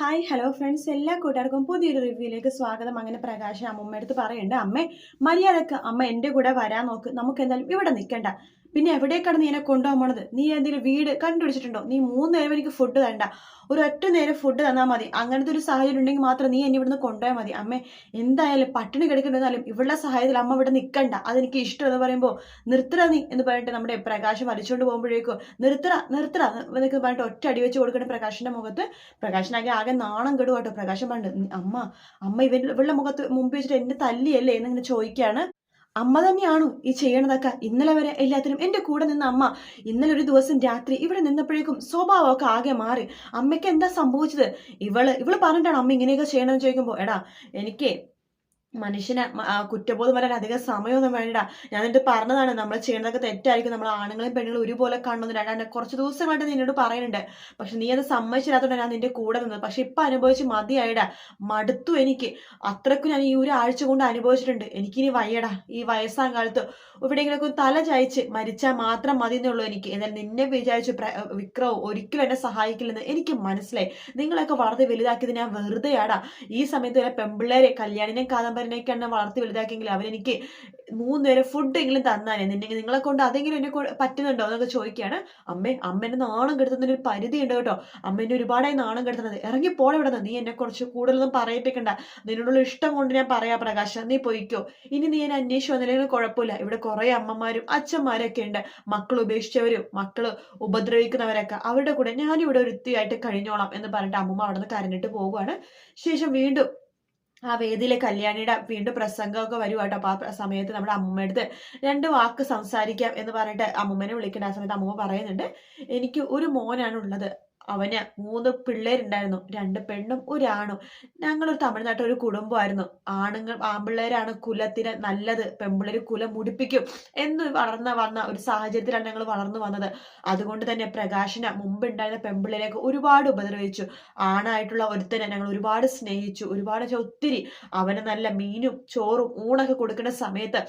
Hi hello friends എല്ലാ കൂട്ടുകാർക്കും പുതിയൊരു റിവ്യൂയിലേക്ക് സ്വാഗതം. അങ്ങനെ പ്രകാശ് അമ്മമ്മ അടുത്ത് പറയുന്നുണ്ട് അമ്മേ മര്യാദയ്ക്ക് അമ്മ എന്റെ കൂടെ വരാൻ നോക്ക്. നമുക്ക് എന്തായാലും ഇവിടെ നിൽക്കണ്ട. പിന്നെ എവിടേക്കാണ് നീ എന്നെ കൊണ്ടുപോകാൻ പോണത്? നീ എന്തെങ്കിലും വീട് കണ്ടുപിടിച്ചിട്ടുണ്ടോ? നീ മൂന്ന് നേരം എനിക്ക് ഫുഡ് തരണ്ട. ഒരു ഒറ്റ നേരം ഫുഡ് തന്നാൽ മതി. അങ്ങനത്തെ ഒരു സാഹചര്യം ഉണ്ടെങ്കിൽ മാത്രം നീ എന്നെ ഇവിടുന്ന് കൊണ്ടുപോയാൽ മതി. അമ്മേ എന്തായാലും പട്ടിണി കിടക്കണ്ടെന്നാലും ഇവളുടെ സഹായത്തിൽ അമ്മ ഇവിടെ നിൽക്കണ്ട അതെനിക്ക് ഇഷ്ടം എന്ന് പറയുമ്പോൾ നിർത്തറ നീ എന്ന് പറഞ്ഞിട്ട് നമ്മുടെ പ്രകാശം വലിച്ചുകൊണ്ട് പോകുമ്പോഴേക്കും നിർത്തറ നിർത്തറ എന്നൊക്കെ പറഞ്ഞിട്ട് ഒറ്റ അടി വെച്ച് കൊടുക്കുന്ന പ്രകാശിന്റെ മുഖത്ത് പ്രകാശനാകെ ആകെ നാണം കെടുവാട്ടോ പ്രകാശം പണ്ട് അമ്മ അമ്മ ഇവ ഇവളുടെ മുഖത്ത് മുമ്പ് വെച്ചിട്ട് എന്നെ തല്ലിയല്ലേ? എന്നിങ്ങനെ ചോദിക്കുകയാണ്. അമ്മ തന്നെയാണോ ഈ ചെയ്യണതൊക്കെ? ഇന്നലെ വരെ എല്ലാത്തിനും എന്റെ കൂടെ നിന്ന അമ്മ ഇന്നലെ ഒരു ദിവസം രാത്രി ഇവിടെ നിന്നപ്പോഴേക്കും സ്വഭാവമൊക്കെ ആകെ മാറി. അമ്മയ്ക്ക് എന്താ സംഭവിച്ചത്? ഇവൾ ഇവൾ പറഞ്ഞിട്ടാണ് അമ്മ ഇങ്ങനെയൊക്കെ ചെയ്യണമെന്ന് ചോദിക്കുമ്പോൾ എടാ എനിക്ക് മനുഷ്യനെ കുറ്റബോധം വരാൻ അധികം സമയമൊന്നും വേണ്ട ഞാൻ എന്നിട്ട് പറഞ്ഞതാണ് നമ്മൾ ചെയ്യുന്നതൊക്കെ തെറ്റായിരിക്കും. നമ്മൾ ആണുങ്ങളും പെണ്ണുങ്ങളും ഒരുപോലെ കാണണമെന്ന് ഞാൻ കുറച്ച് ദിവസമായിട്ട് നിന്നോട് പറയുന്നുണ്ട്. പക്ഷെ നീ അത് സമ്മതിച്ചില്ലാത്തതുകൊണ്ട് ഞാൻ നിന്റെ കൂടെ നിന്നത്. പക്ഷെ ഇപ്പൊ അനുഭവിച്ച് മതിയായിട. മടുത്തു എനിക്ക്. അത്രക്കും ഞാൻ ഈ ഒരു ആഴ്ച കൊണ്ട് അനുഭവിച്ചിട്ടുണ്ട്. എനിക്കിനി വയ്യടാ. ഈ വയസ്സാം കാലത്ത് എവിടെയെങ്കിലൊക്കെ തല ചായച്ച് മരിച്ചാൽ മാത്രം മതി എന്നുള്ളൂ എനിക്ക്. എന്നാൽ നിന്നെ വിചാരിച്ച് വിക്രവ് ഒരിക്കലും എന്നെ സഹായിക്കില്ലെന്ന് എനിക്ക് മനസ്സിലായി. നിങ്ങളൊക്കെ വളരെ വലുതാക്കിയത് ഞാൻ വെറുതെയാടാ. ഈ സമയത്ത് വരെ പെമ്പിള്ളേരെ കാദംബരനെയൊക്കെയാണ് വളർത്തി വലുതാക്കിയെങ്കിൽ അവരെനിക്ക് മൂന്ന് നേരം ഫുഡെങ്കിലും തന്നാനേ നിന്നെ നിങ്ങളെ കൊണ്ട് അതെങ്കിലും എന്നെ പറ്റുന്നുണ്ടോ എന്നൊക്കെ ചോദിക്കുകയാണ്. അമ്മേ അമ്മേനെ നാണം കെടുത്തുന്നതിന് ഒരു പരിധി ഉണ്ട് കേട്ടോ. അമ്മേനെ ഒരുപാടായി നാണം കെടുത്തുന്നത്. ഇറങ്ങി പോടെ ഇവിടെ നീ എന്നെ കുറച്ച് കൂടുതലൊന്നും പറയിപ്പിക്കണ്ട. നിന്നോടുള്ള ഇഷ്ടം കൊണ്ട് ഞാൻ പറയാ പ്രകാശ. നീ പോയിക്കോ. ഇനി നീ എന്നെ അന്വേഷിച്ചു വന്നില്ലെങ്കിൽ കുഴപ്പമില്ല. ഇവിടെ കുറെ അമ്മമാരും അച്ഛന്മാരൊക്കെ ഉണ്ട്. മക്കൾ ഉപേക്ഷിച്ചവരും മക്കൾ ഉപദ്രവിക്കുന്നവരൊക്കെ. അവരുടെ കൂടെ ഞാനിവിടെ ഒരുത്തിയായിട്ട് കഴിഞ്ഞോളാം എന്ന് പറഞ്ഞിട്ട് അമ്മമ്മ അവിടെ നിന്ന് കരഞ്ഞിട്ട് പോവുകയാണ്. ശേഷം വീണ്ടും ആ വേദിയിലെ കല്യാണിയുടെ വീണ്ടും പ്രസംഗമൊക്കെ വരുവാട്ടോ അപ്പൊ ആ സമയത്ത് നമ്മുടെ അമ്മൂമ്മ അടുത്ത് രണ്ട് വാക്ക് സംസാരിക്കാം എന്ന് പറഞ്ഞിട്ട് അമ്മൂമ്മനെ വിളിക്കേണ്ട ആ സമയത്ത് അമ്മൂമ്മ പറയുന്നുണ്ട്. എനിക്ക് ഒരു മോനാണ് ഉള്ളത് അവന് മൂന്ന് പിള്ളേരുണ്ടായിരുന്നു. രണ്ട് പെണ്ണും ഒരു ആണും. ഞങ്ങളൊരു തമിഴ്നാട്ടിൽ ഒരു കുടുംബമായിരുന്നു. ആണുങ്ങൾ ആൺപിള്ളേരാണ് കുലത്തിന് നല്ലത്. പെൺപിള്ളേർ കുലം മുടിപ്പിക്കും എന്ന് വളർന്ന വന്ന ഒരു സാഹചര്യത്തിലാണ് ഞങ്ങൾ വളർന്നു വന്നത്. അതുകൊണ്ട് തന്നെ പ്രകാശന മുമ്പുണ്ടായിരുന്ന പെൺപിള്ളേരെയൊക്കെ ഒരുപാട് ഉപദ്രവിച്ചു. ആണായിട്ടുള്ള ഒരുത്തനെ ഞങ്ങൾ ഒരുപാട് സ്നേഹിച്ചു. ഒരുപാട് ഒത്തിരി അവന് നല്ല മീനും ചോറും ഊണൊക്കെ കൊടുക്കുന്ന സമയത്ത്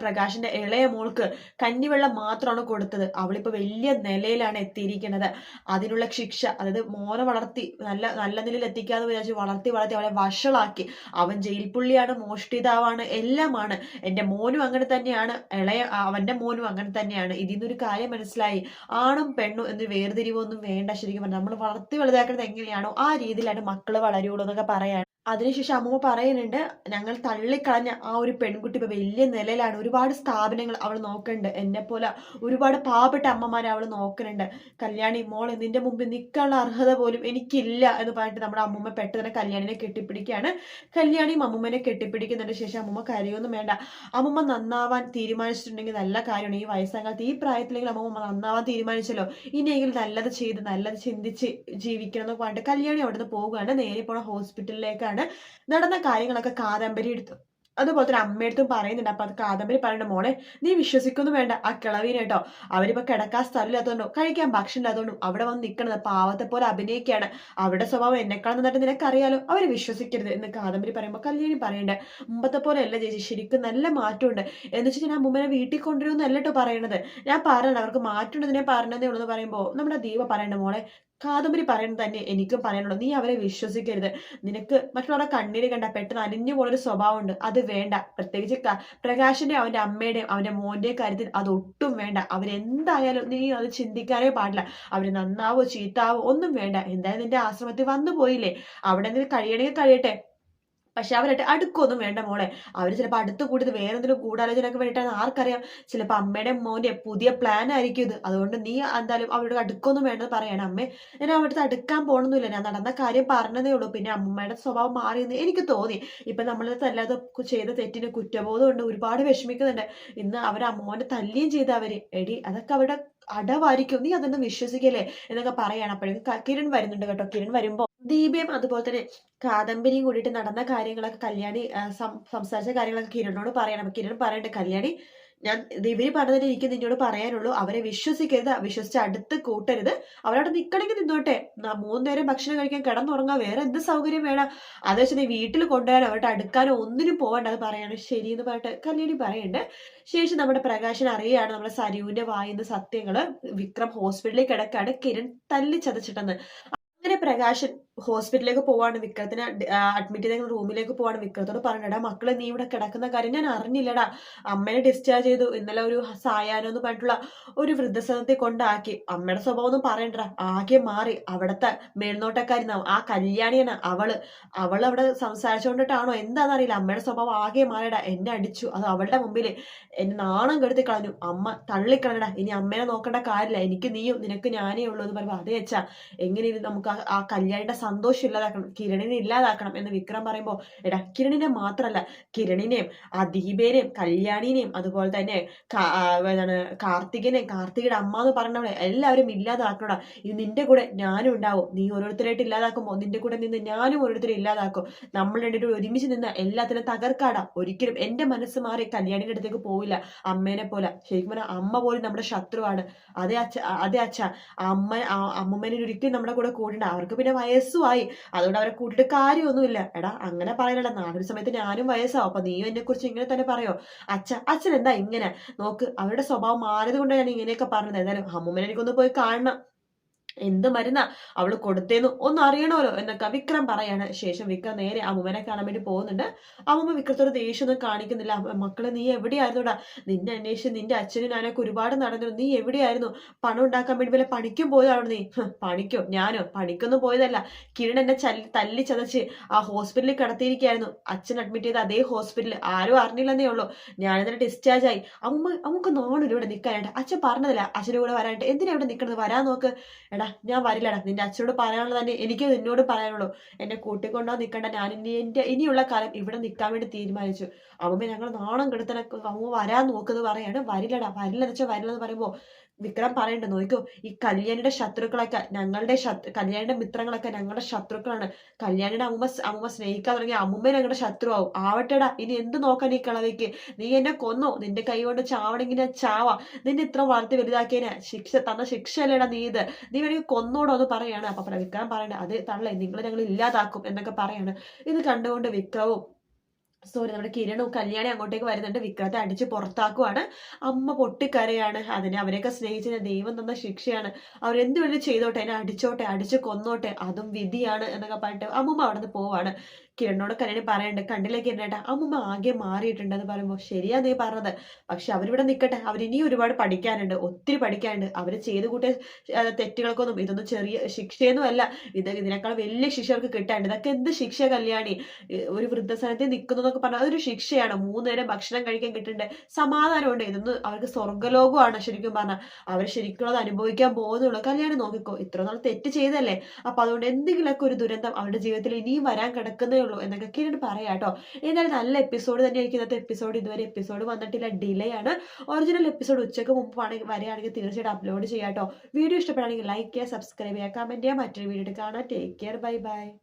പ്രകാശിന്റെ ഇളയ മോൾക്ക് കഞ്ഞിവെള്ളം മാത്രമാണ് കൊടുത്തത്. അവളിപ്പോ വലിയ നിലയിലാണ് എത്തിയിരിക്കുന്നത്. അതിനുള്ള ശിക്ഷ അതായത് മോനെ വളർത്തി നല്ല നല്ല നിലയിൽ എത്തിക്കാന്ന് വിചാരിച്ച് വളർത്തി വളർത്തി അവളെ വഷളാക്കി. അവൻ ജയിൽ പുള്ളിയാണ് മോഷ്ടിതാവാണ് എല്ലാമാണ്. എന്റെ മോനും അങ്ങനെ തന്നെയാണ്. ഇളയ അവന്റെ മോനും അങ്ങനെ തന്നെയാണ്. ഇതിൽ നിന്നൊരു കാര്യം മനസ്സിലായി. ആണും പെണ്ണും എന്ന് വേർതിരിവൊന്നും വേണ്ട ശരിക്കും നമ്മൾ വളർത്തി വലുതാക്കുന്നത് എങ്ങനെയാണോ ആ രീതിയിലാണ് മക്കൾ വളരുള്ളൂ എന്നൊക്കെ പറയാണ് അതിനുശേഷം അമ്മൂമ്മ പറയുന്നുണ്ട് ഞങ്ങൾ തള്ളിക്കളഞ്ഞ ആ ഒരു പെൺകുട്ടി ഇപ്പൊ വലിയ നിലയിലാണ്. ഒരുപാട് സ്ഥാപനങ്ങൾ അവൾ നോക്കുന്നുണ്ട്. എന്നെ പോലെ ഒരുപാട് പാവപ്പെട്ട അമ്മമാരെ അവൾ നോക്കുന്നുണ്ട്. കല്യാണി മോളെ നിന്റെ മുമ്പിൽ നിൽക്കാനുള്ള അർഹത പോലും എനിക്കില്ല എന്ന് പറഞ്ഞിട്ട് നമ്മുടെ അമ്മൂമ്മ പെട്ടെന്ന് കല്യാണിനെ കെട്ടിപ്പിടിക്കുകയാണ്. കല്യാണിയും അമ്മൂമ്മനെ കെട്ടിപ്പിടിക്കുന്നതിന് ശേഷം അമ്മൂമ്മ കരയൊന്നും വേണ്ട. അമ്മൂമ്മ നന്നാവാൻ തീരുമാനിച്ചിട്ടുണ്ടെങ്കിൽ നല്ല കാര്യമാണ്. ഈ വയസ്സാകാലത്ത് ഈ പ്രായത്തിലെങ്കിലും അമ്മൂമ്മ നന്നാവാൻ തീരുമാനിച്ചല്ലോ. ഇനിയെങ്കിലും നല്ലത് ചെയ്ത് നല്ലത് ചിന്തിച്ച് ജീവിക്കണം എന്ന് പറഞ്ഞിട്ട് കല്യാണി അവിടുന്ന് പോവുകയാണ്. നേരെ പോണ ഹോസ്പിറ്റലിലേക്കാണ് നടന്ന കാര്യങ്ങളൊക്കെ കാദംബരി എടുത്തു. അതുപോലെ തന്നെ അമ്മയടുത്തും പറയുന്നുണ്ട്. അപ്പൊ അത് കാദംബരി പറയുന്ന മോളെ നീ വിശ്വസിക്കൊന്നും വേണ്ട. ആ കിളവീനെ കേട്ടോ അവരിപ്പോ കിടക്കാൻ സ്ഥലമില്ലാത്തതുകൊണ്ടും കഴിക്കാൻ ഭക്ഷണം ഇല്ലാത്തതുകൊണ്ടും അവിടെ വന്ന് നിൽക്കണത് പാവത്തെ പോലെ അഭിനയിക്കുകയാണ് അവരുടെ സ്വഭാവം എന്നെക്കാൾ നന്നായിട്ട് നിനക്കറിയാലോ? അവർ വിശ്വസിക്കരുത്. എന്ന് കാദംബരി പറയുമ്പോൾ കല്യാണി പറയണ്ടേ മുമ്പത്തെ പോലെ അല്ല ചേച്ചി. ശരിക്കും നല്ല മാറ്റമുണ്ട്. എന്ന് വെച്ചാൽ ഞാൻ മുമ്പനെ വീട്ടിൽ കൊണ്ടുവരുമെന്നല്ല പറയണത്. ഞാൻ പറയണത് അവർക്ക് മാറ്റമുണ്ടെന്ന് ഞാൻ പറഞ്ഞതേ ഉള്ളൂ എന്ന് പറയുമ്പോൾ നമ്മുടെ ദീപ പറയണ്ട മോളെ കാദംബരി പറയുന്നത് തന്നെ എനിക്കും പറയാനുള്ളൂ. നീ അവരെ വിശ്വസിക്കരുത്. നിനക്ക് മറ്റുള്ളവരുടെ കണ്ണീര് കണ്ട പെട്ടെന്ന് അലിഞ്ഞു പോലൊരു സ്വഭാവമുണ്ട്. അത് വേണ്ട. പ്രത്യേകിച്ച് പ്രകാശിന്റെ അവന്റെ അമ്മയുടെയും അവന്റെ മോന്റെയും കാര്യത്തിൽ അത് ഒട്ടും വേണ്ട. അവരെന്തായാലും നീ അത് ചിന്തിക്കാനേ പാടില്ല. അവർ നന്നാവോ ചീത്താവോ ഒന്നും വേണ്ട. എന്തായാലും നിന്റെ ആശ്രമത്തിൽ വന്നു പോയില്ലേ അവിടെ നിന്ന് കഴിയണമെങ്കിൽ കഴിയട്ടെ. പക്ഷെ അവരായിട്ട് അടുക്കൊന്നും വേണ്ട മോളെ. അവർ ചിലപ്പോൾ അടുത്ത് കൂടിയത് വേറെ എന്തെങ്കിലും ഗൂഢാലോചനയൊക്കെ വേണ്ടിയിട്ടാണ് ആർക്കറിയാം. ചിലപ്പോൾ അമ്മയുടെ മോന്റെ പുതിയ പ്ലാൻ ആയിരിക്കും ഇത്. അതുകൊണ്ട് നീ എന്തായാലും അവരുടെ അടുക്കൊന്നും വേണ്ടത് പറയണം. അമ്മേ ഞാൻ അവിടുത്തെ അടുക്കാൻ പോകണമെന്നില്ല ഞാൻ നടന്ന കാര്യം പറഞ്ഞതേ ഉള്ളൂ. പിന്നെ അമ്മയുടെ സ്വഭാവം മാറിയെന്ന് എനിക്ക് തോന്നി. ഇപ്പൊ നമ്മൾ തല്ലാതെ ചെയ്ത തെറ്റിന് കുറ്റബോധം ഉണ്ട്. ഒരുപാട് വിഷമിക്കുന്നുണ്ട്. ഇന്ന് അവർ അമ്മോനെ തല്ലിയും ചെയ്ത എടി അതൊക്കെ അവരുടെ അടവായിരിക്കും. നീ അതൊന്നും വിശ്വസിക്കല്ലേ? എന്നൊക്കെ പറയാണ്. അപ്പോഴേക്കും കിരൺ വരുന്നുണ്ട് കേട്ടോ. കിരൺ വരുമ്പോ ദീപയും അതുപോലെ തന്നെ കാദംബരിയും കൂടിയിട്ട് നടന്ന കാര്യങ്ങളൊക്കെ കല്യാണി സംസാരിച്ച കാര്യങ്ങളൊക്കെ കിരണിനോട് പറയണം. അപ്പൊ കിരൺ പറയണ്ട കല്യാണി ഞാൻ ഇവർ പറഞ്ഞതിന് എനിക്ക് നിന്നോട് പറയാനുള്ളൂ. അവരെ വിശ്വസിക്കരുത് വിശ്വസിച്ച് അടുത്ത് കൂട്ടരുത്. അവരവിടെ നിൽക്കണമെങ്കിൽ നിന്നോട്ടെ. മൂന്ന് നേരം ഭക്ഷണം കഴിക്കാൻ കിടന്നുറങ്ങാൻ വേറെ എന്ത് സൗകര്യം വേണം? അത് വെച്ച് നീ വീട്ടിൽ കൊണ്ടുവരാൻ അവരുടെ അടുക്കാനോ ഒന്നിനും പോകണ്ട അത് പറയാണ് ശരി എന്ന് പറഞ്ഞിട്ട് കല്യാണി പറയുന്നുണ്ട് ശേഷം നമ്മുടെ പ്രകാശൻ അറിയാണ് നമ്മുടെ സരൂന്റെ വായുന്ന സത്യങ്ങൾ. വിക്രം ഹോസ്പിറ്റലിൽ കിടക്കാണ് കിരൺ തല്ലി ചതച്ചിട്ടെന്ന്. അങ്ങനെ പ്രകാശൻ ഹോസ്പിറ്റലിലേക്ക് പോവാണ്. വിക്രത്തിനെ അഡ്മിറ്റ് ചെയ്ത റൂമിലേക്ക് പോവാണ്. വിക്രത്തോട് പറഞ്ഞടാ മക്കളെ നീ ഇവിടെ കിടക്കുന്ന കാര്യം ഞാൻ അറിഞ്ഞില്ലടാ. അമ്മേനെ ഡിസ്ചാർജ് ചെയ്തു. ഇന്നലെ ഒരു സായാഹ്നം എന്ന് പറഞ്ഞിട്ടുള്ള ഒരു വൃദ്ധസദനത്തിൽ കൊണ്ടാക്കി. അമ്മയുടെ സ്വഭാവം ഒന്നും പറയണ്ടടാ. ആകെ മാറി. അവിടുത്തെ മേൽനോട്ടക്കാരി ആ കല്യാണിയാണ് അവൾ. അവൾ അവിടെ സംസാരിച്ചുകൊണ്ടിട്ടാണോ എന്താണെന്നറിയില്ല അമ്മയുടെ സ്വഭാവം ആകെ മാറിയടാ. എന്നെ അടിച്ചു. അത് അവളുടെ മുമ്പിൽ എന്നെ നാണം കെടുത്തി കളഞ്ഞു. അമ്മ തള്ളിക്കളഞ്ഞടാ. ഇനി അമ്മേനെ നോക്കേണ്ട കാര്യമില്ല. എനിക്ക് നീയും നിനക്ക് ഞാനേ ഉള്ളൂ എന്ന് പറയുമ്പോൾ അതേ വെച്ചാ എങ്ങനെ നമുക്ക് ആ കല്യാണിയുടെ സന്തോഷം ഇല്ലാതാക്കണം കിരണിനെ ഇല്ലാതാക്കണം എന്ന് വിക്രം പറയുമ്പോൾ എടാ കിരണിനെ മാത്രമല്ല കിരണിനെയും ആ ദീപേനെയും കല്യാണിനെയും അതുപോലെ തന്നെ എന്താണ് കാർത്തികനെയും കാർത്തികയുടെ അമ്മ എന്ന് പറഞ്ഞവളെ എല്ലാവരും ഇല്ലാതാക്കണടാ. ഇത് നിന്റെ കൂടെ ഞാനും ഉണ്ടാവും. നീ ഓരോരുത്തരായിട്ട് ഇല്ലാതാക്കുമ്പോൾ നിന്റെ കൂടെ നിന്ന് ഞാനും ഓരോരുത്തരെ ഇല്ലാതാക്കും. നമ്മൾ രണ്ടിട്ട് ഒരുമിച്ച് നിന്ന് എല്ലാത്തിനും തകർക്കാടാ. ഒരിക്കലും എന്റെ മനസ്സ് മാറി കല്യാണിന്റെ അടുത്തേക്ക് പോവില്ല. അമ്മേനെ പോലെ. ശരിക്കും പറഞ്ഞാൽ അമ്മ പോലും നമ്മുടെ ശത്രുവാണ്. അതേ അച്ഛ അതേ അച്ഛ. അമ്മ അമ്മമ്മേനെ ഒരിക്കലും നമ്മുടെ കൂടെ കൂടണ്ട. അവർക്ക് പിന്നെ വയസ്സുമായി. അതുകൊണ്ട് അവരെ കൂട്ടിട്ട് കാര്യമൊന്നുമില്ല. എടാ അങ്ങനെ പറയലല്ല നാളൊരു സമയത്ത് ഞാനും വയസ്സാവും അപ്പൊ നീയും എന്നെ കുറിച്ച് ഇങ്ങനെ തന്നെ പറയോ? അച്ഛ അച്ഛൻ എന്താ ഇങ്ങനെ? നോക്ക് അവരുടെ സ്വഭാവം മാറിയത് കൊണ്ടാണ് ഞാൻ ഇങ്ങനെയൊക്കെ പറഞ്ഞത്. എന്തായാലും അമ്മൂമ്മനെ എനിക്കൊന്ന് പോയി കാണണം. എന്ത് മരുന്നാ? അവൾ കൊടുത്തേന്ന്. ഒന്നും അറിയണമല്ലോ എന്നൊക്കെ വിക്രം പറയാണ്. ശേഷം വിക്രം നേരെ അമ്മുമ്മനെ കാണാൻ വേണ്ടി പോകുന്നുണ്ട്. അമ്മുമ്മ വിക്രത്തോട് ദേഷ്യമൊന്നും കാണിക്കുന്നില്ല. മക്കളെ നീ എവിടെയായിരുന്നുടാ? നിന്നെ അന്വേഷിച്ച് നിന്റെ അച്ഛനും ഞാനൊക്കെ ഒരുപാട് നടന്നിരുന്നു. നീ എവിടെയായിരുന്നു? പണം ഉണ്ടാക്കാൻ വേണ്ടി വല്ല പണിക്കും പോയതാണോ നീ? പണിക്കോ? ഞാനോ? പണിക്കൊന്നും പോയതല്ല. കിരൺ എന്നെ തല്ലി ചതച്ച് ആ ഹോസ്പിറ്റലിൽ കിടത്തിയിരിക്കുകയായിരുന്നു. അച്ഛൻ അഡ്മിറ്റ് ചെയ്ത അതേ ഹോസ്പിറ്റലിൽ. ആരും അറിഞ്ഞില്ലെന്നേ ഉള്ളൂ. ഞാനെന്നിട്ട് ഡിസ്ചാർജ് ആയി. അമ്മ നമുക്ക് നാളൊരു ഇവിടെ നിൽക്കാനായിട്ട് അച്ഛൻ പറഞ്ഞതല്ല? അച്ഛന്റെ കൂടെ വരാനായിട്ട്. എന്തിനാ ഇവിടെ നിൽക്കുന്നത് വരാൻ നോക്ക്. എടാ ഞാൻ വരില്ലടാ. നിന്റെ അച്ഛനോട് പറയാനുള്ളത് തന്നെ എനിക്ക് നിന്നോട് പറയാനുള്ളൂ. എന്നെ കൂട്ടിക്കൊണ്ടോ നിൽക്കണ്ട. ഞാൻ ഇനി എന്റെ ഇനിയുള്ള കാലം ഇവിടെ നിൽക്കാൻ വേണ്ടി തീരുമാനിച്ചു. അമ്മ ഞങ്ങൾ നാണം കെടുത്തനൊക്കെ അമ്മ വരാൻ നോക്കുന്നത് പറയാണ്. വരില്ലടാ. വരില്ലെന്ന് വെച്ചാൽ വരില്ലെന്ന് പറയുമ്പോൾ വിക്രം പറയണ്ട നോക്കൂ ഈ കല്യാണിയുടെ ശത്രുക്കളൊക്കെ ഞങ്ങളുടെ കല്യാണിയുടെ മിത്രങ്ങളൊക്കെ ഞങ്ങളുടെ ശത്രുക്കളാണ്. കല്യാണിയുടെ അമ്മ അമ്മ സ്നേഹിക്കാൻ തുടങ്ങിയ അമ്മൂമ്മ ഞങ്ങളുടെ ശത്രുവാകും ആവട്ടെടാ ഇനി എന്ത് നോക്കാൻ ഈ കളവയ്ക്ക് നീ എന്നെ കൊന്നോ? നിന്റെ കൈ കൊണ്ട് ചാവണെങ്കിൽ ഞാൻ ചാവാ. നിന്നെ ഇത്ര വളർത്തി വലുതാക്കിയതിനെ ശിക്ഷ തന്ന ശിക്ഷ ശിക്ഷയല്ലേടാ നീ ഇത്? നീ വേണമെങ്കിൽ കൊന്നോടോ എന്ന് പറയാണ്. അപ്പൊ വിക്രം പറയണേ അത് തള്ളേ നിങ്ങൾ ഞങ്ങൾ ഇല്ലാതാക്കും എന്നൊക്കെ പറയാണ്. ഇത് കണ്ടുകൊണ്ട് വിക്രവും സോറി നമ്മുടെ കിരണും കല്യാണി അങ്ങോട്ടേക്ക് വരുന്നുണ്ട്. വിക്രത്തെ അടിച്ച് പുറത്താക്കുവാണ്. അമ്മ പൊട്ടിക്കരയാണ് അതിനെ. അവരെയൊക്കെ സ്നേഹിച്ചതിന് ദൈവം തന്ന ശിക്ഷയാണ്. അവരെന്ത് വേണ്ടി ചെയ്തോട്ടെ. എന്നെ അടിച്ചോട്ടെ അടിച്ച് കൊന്നോട്ടെ. അതും വിധിയാണ് എന്നൊക്കെ പറഞ്ഞിട്ട് അമ്മമ്മ അവിടെ നിന്ന് പോവാണ്. കിരണോട് കല്യാണി പറയണ്ട് കണ്ടില്ലേ കിരണേട്ട അമ്മമ്മ ആകെ മാറിയിട്ടുണ്ട് എന്ന് പറയുമ്പോൾ ശരിയാ നീ പറഞ്ഞത്. പക്ഷെ അവരിവിടെ നിൽക്കട്ടെ അവരിനി ഒരുപാട് പഠിക്കാനുണ്ട് ഒത്തിരി പഠിക്കാനുണ്ട്. അവർ ചെയ്തു കൂട്ടിയ തെറ്റുകൾക്കൊന്നും ഇതൊന്നും ചെറിയ ശിക്ഷയൊന്നും അല്ല ഇത് ഇതിനേക്കാൾ വലിയ ശിക്ഷ അവർക്ക് കിട്ടാനുണ്ട്. ഇതൊക്കെ എന്ത് ശിക്ഷ കല്യാണി? ഒരു വൃദ്ധസ്ഥാനത്തിൽ നിൽക്കുന്നു എന്നൊക്കെ പറഞ്ഞാൽ അതൊരു ശിക്ഷയാണ്. മൂന്നേരം ഭക്ഷണം കഴിക്കാൻ കിട്ടേണ്ട സമാധാനമുണ്ട് ഇതൊന്നും അവർക്ക് സ്വർഗലോകമാണ് ശരിക്കും പറഞ്ഞാൽ. അവർ ശരിക്കും അത് അനുഭവിക്കാൻ പോകുന്നുള്ളൂ. കല്യാണം നോക്കിക്കോ ഇത്ര നാൾ തെറ്റ് ചെയ്തല്ലേ? അപ്പൊ അതുകൊണ്ട് എന്തെങ്കിലുമൊക്കെ ഒരു ദുരന്തം അവരുടെ ജീവിതത്തിൽ ഇനിയും വരാൻ കിടക്കുന്നേ ഉള്ളൂ എന്നൊക്കെ കിരൺ പറയാം കേട്ടോ. എന്നാലും നല്ല എപ്പിസോഡ് തന്നെ തന്നെയായിരിക്കും ഇന്നത്തെ എപ്പിസോഡ് ഇതുവരെ എപ്പിസോഡ് വന്നിട്ടില്ല. ഡിലേ ആണ്. ഒറിജിനൽ എപ്പിസോഡ് ഉച്ചയ്ക്ക് മുമ്പ് വരികയാണെങ്കിൽ തീർച്ചയായിട്ടും അപ്ലോഡ് ചെയ്യാം കേട്ടോ. വീഡിയോ ഇഷ്ടപ്പെടുകയാണെങ്കിൽ ലൈക്ക് ചെയ്യുക സബ്സ്ക്രൈബ് ചെയ്യുക കമന്റ് ചെയ്യുക. മറ്റൊരു വീഡിയോ കാണാം. Take care bye bye